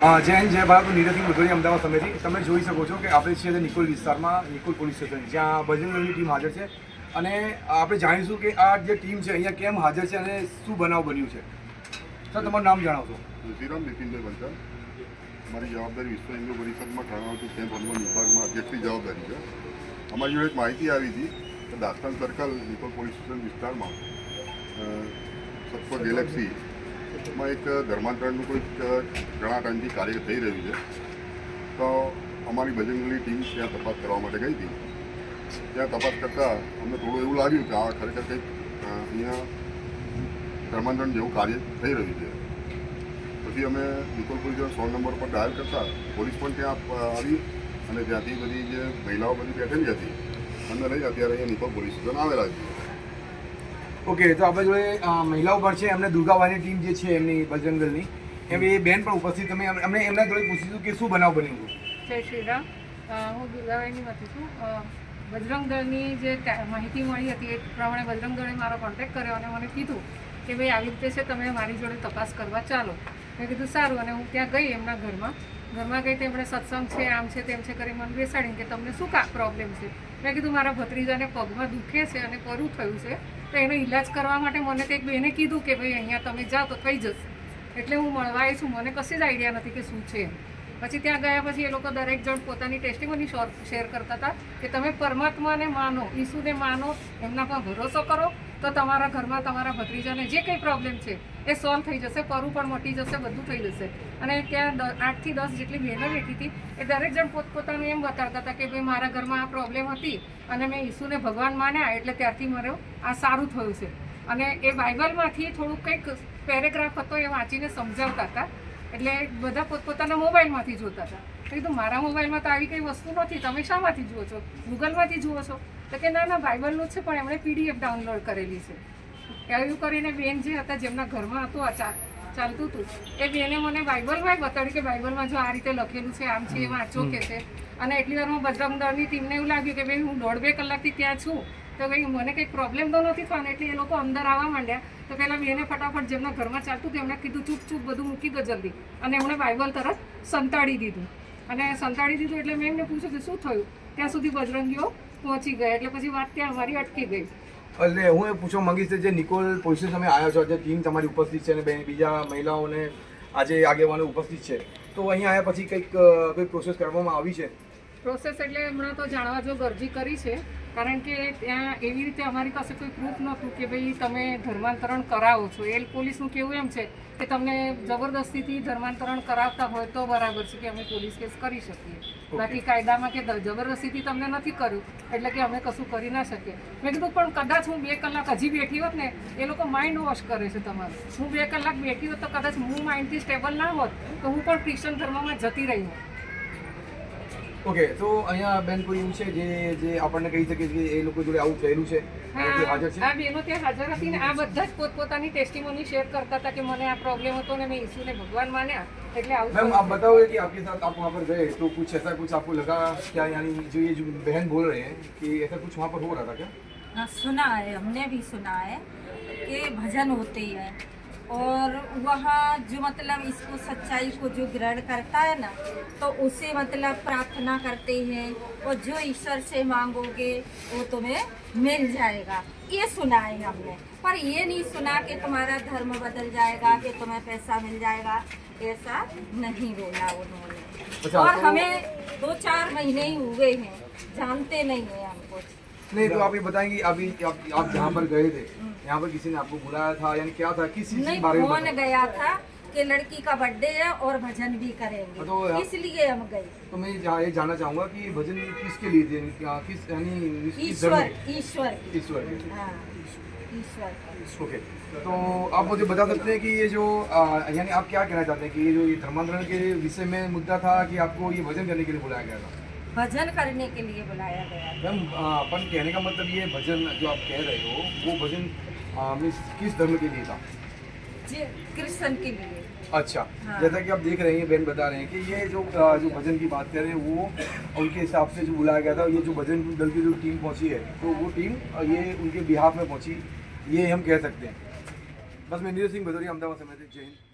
અ, જય ભારત નીરજસિંહ ભદોરી અમદાવાદ સમયથી તમે જોઈ શકો છો કે આપણે છીએ નિકોલ વિસ્તારમાં નિકોલ પોલીસ સ્ટેશન જ્યાં બજરંગની ટીમ હાજર છે. અને આપણે જાણીશું કે આ જે ટીમ છે અહીંયા કેમ હાજર છે અને શું બનાવ બન્યું છે. સર તમારું નામ જણાવશો. શ્રીરામ નીતિનભાઈ પંચાલ મારી જવાબદારી વિશ્વ હિન્દુ પરિષદમાં કર્ણાવતી કેમ્પ હનુમાન વિભાગમાં અધ્યક્ષની જવાબદારી છે. અમારી જોડે એક માહિતી આવી હતી કે Dastan circle Nikol police station વિસ્તારમાં સત્વ ગેલેક્સી માં એક ધર્માંતરણનું કોઈક ઘણા ટાઈમથી કાર્ય થઈ રહ્યું છે. તો અમારી બજરંગલી ટીમ ત્યાં તપાસ કરવા માટે ગઈ હતી. ત્યાં તપાસ કરતાં અમને થોડું એવું લાગ્યું કે આ ખરેખર કંઈક અહીંયા ધર્માંતરણ જેવું કાર્ય થઈ રહ્યું છે. પછી અમે નિકોલ પોલીસ સો નંબર પર ડાયલ કરતા પોલીસ પણ ત્યાં આવી અને ત્યાંથી બધી જે મહિલાઓ બધી બેઠેલી હતી. અમને લઈ અત્યારે અહીંયા નિકોલ પોલીસ સ્ટેશન આવેલા છે. ઓકે તો આપણે જોડે મહિલાઓ પણ છે એમને દુર્ગાવાની ટીમ જે છે એમની બજરંગલની એમ એ બેન પણ ઉપસ્થિત તમે અમને એમના જોડે પૂછીશું કે શું બનાવ બન્યું જય શ્રી રામ. હું દુર્ગાવાઈનીમાંથી છું. અ, બજરંગ દળની જે માહિતી મળી હતી એ પ્રમાણે બજરંગ મારો કોન્ટેક્ટ કર્યો અને મને કીધું કે ભાઈ આવી રીતે છે તમે મારી જોડે તપાસ કરવા ચાલો. મેં કીધું સારું. અને હું ત્યાં ગઈ એમના ઘરમાં. ઘરમાં ગઈ તેમણે સત્સંગ છે, આમ છે, તેમ છે કરી મને બેસાડીને કે તમને શું કા પ્રોબ્લેમ છે? મેં કીધું, મારા ભત્રીજાને પગમાં દુખે છે અને પરું થયું છે. તો એનો ઈલાજ કરવા માટે મને એક બેને કીધું કે, ભાઈ, અહીંયા તમે જાઓ તો થઈ જશે. એટલે હું મળવા આવી છું. મને કશી જ આઈડિયા નથી કે શું છે એમ. પછી ત્યાં ગયા પછી એ લોકો દરેક જણ પોતાની ટેસ્ટિંગોની શેર કરતા હતા કે, તમે પરમાત્માને માનો, ઈસુને માનો, એમના પર ભરોસો કરો તો તમારા ઘરમાં તમારા ભત્રીજાને જે કંઈ પ્રોબ્લેમ છે, એ સોલ્વ થઈ જશે, પરું પણ મટી જશે, બધું થઈ જશે. અને ત્યાં આઠથી દસ જેટલી બહેનો બેઠી હતી, એ દરેક જણ પોતપોતાનું એમ બતાવતા હતા કે ભાઈ, મારા ઘરમાં આ પ્રોબ્લેમ હતી અને મેં ઈસુને ભગવાન માન્યા એટલે ત્યારથી મારે આ સારું થયું છે. અને એ બાઇબલમાંથી થોડુંક કંઈક પેરેગ્રાફ હતો એ વાંચીને સમજાવતા હતા. એટલે બધા પોતપોતાના મોબાઈલમાંથી જોતા હતા. કીધું, મારા મોબાઈલમાં તો આવી કંઈ વસ્તુ નથી, તમે શામાંથી જુઓ છો? ગૂગલમાંથી જુઓ છો? તો કે ના ના બાઇબલનું છે, પણ એમણે પીડીએફ ડાઉનલોડ કરેલી છે. એવું કરીને બેન જે હતા, જેમના ઘરમાં હતું, આ ચાલતું હતું, એ બેને મને બાઇબલમાં બતાડ્યું કે બાઇબલમાં જો આ રીતે લખેલું છે, આમ છે એ વાંચો કે છે. અને એટલી વારમાં બજરંગ દળની ટીમને એવું લાગ્યું કે ભાઈ, હું દોઢ બે કલાકથી ત્યાં છું. તો ભાઈ, મને કંઈક પ્રોબ્લેમ તો નથી થવાનો, એટલે એ લોકો અંદર આવવા માંડ્યા. તો પહેલાં બેને ફટાફટ જેમના ઘરમાં ચાલતું હતું, એમણે કીધું, ચૂપ ચૂપ, બધું મૂકી દો જલ્દી. અને એમણે બાઇબલ તરત સંતાડી દીધું. અને સંતાડી દીધું એટલે મેં એમને પૂછ્યું કે શું થયું? ત્યાં સુધી બજરંગીઓ પહોંચી ગયા. એટલે પછી વાત ત્યાં અમારી અટકી ગઈ. એટલે હું એ પૂછવા માંગીશ કે જે નિકોલ પોલીસ તમે આવ્યા છો જે ટીમ તમારી ઉપસ્થિત છે અને બે- બીજા મહિલાઓને આજે આગેવાનો ઉપસ્થિત છે. તો અહીં આવ્યા પછી કંઈક કોઈ પ્રોસેસ કરવામાં આવી છે? પ્રોસેસ એટલે હમણાં તો જાણવા જો અરજી કરી છે. કારણ કે ત્યાં એવી રીતે અમારી પાસે કોઈ પ્રૂફ નહોતું કે ભાઈ તમે ધર્માંતરણ કરાવો છો. એ પોલીસનું કેવું એમ છે કે તમને જબરદસ્તીથી ધર્માંતરણ કરાવતા હોય તો બરાબર છે કે અમે પોલીસ કેસ કરી શકીએ. બાકી કાયદામાં કે જબરદસ્તીથી તમને નથી કર્યું, એટલે કે અમે કશું કરી ના શકીએ. મેં કીધું, પણ કદાચ હું બે કલાક હજી બેઠી હોત ને, એ લોકો માઇન્ડ વોશ કરે છે તમારું. હું બે કલાક બેઠી હોત તો કદાચ હું માઇન્ડથી સ્ટેબલ ના હોત, તો હું પણ ક્રિશ્ચન ધર્મમાં જતી રહી હોત. ઓકે તો અહીંયા બેન કોઈ એવું છે જે જે આપણને કહી શકે કે એ લોકો જોડે આવું થયેલું છે અને કોઈ હાજર છે આ બેનો ત્યાં હાજર હતી ને આ બધા જ પોતપોતાની ટેસ્ટિમોની શેર કરતા હતા કે મને આ પ્રોબ્લેમ હતો ને મેં ઈસુને ભગવાન માન્યા એટલે આવું मैम થયું. आप बताओगे कि आपके साथ आप वहाँ पर गए तो कुछ ऐसा कुछ आपको लगा क्या यानी जो ये जो बहन बोल रहे हैं कि ऐसा कुछ वहाँ पर हो रहा था क्या हाँ सुना है हमने भी सुना है कि भजन होते हैं और वहाँ जो मतलब इसको सच्चाई को जो ग्रहण करता है ना तो उसे मतलब प्रार्थना करते हैं और जो ईश्वर से मांगोगे वो तुम्हें मिल जाएगा। ये सुना है हमने। पर ये नहीं सुना कि तुम्हारा धर्म बदल जाएगा कि तुम्हें पैसा मिल जाएगा। ऐसा नहीं बोला उन्होंने। अच्छा, और तो- हमें दो चार महीने ही हुए हैं। जानते नहीं है हमको नहीं तो आप ये बताएँगे अभी आप, आप जहाँ पर गए थे यहाँ पर किसी ने आपको बुलाया था यानी क्या था? किस नहीं बारे में फ़ोन गया था कि लड़की का बर्थडे है और भजन भी तो करेंगे यहाँ- इसलिए हम गए। तो मैं ये जानना चाहूँगा कि भजन किसके लिए थे? किस यानी ईश्वर ईश्वर। ईश्वर हाँ ओके। तो आप मुझे बता सकते हैं कि ये जो यानी आप क्या कहना चाहते हैं कि ये जो ये धर्मांतरण के विषय में मुद्दा था कि आपको ये भजन करने के लिए बुलाया गया था? भजन करने के लिए बुलाया गया मैम अपन कहने का मतलब ये भजन जो आप कह रहे हो वो भजन मीन्स किस धर्म के लिए था? जी कृष्ण के लिए। अच्छा हाँ। जैसा कि आप देख रहे हैं बहन बता रहे हैं कि ये जो जो भजन की बात कर रहे हैं वो उनके हिसाब से जो बुलाया गया था ये जो भजन दल की जो टीम पहुँची है तो वो टीम ये उनके बिहाफ में पहुँची ये हम कह सकते हैं। बस मैं नीरज सिंह भदौरिया अहमदाबाद समिति जय हिंद।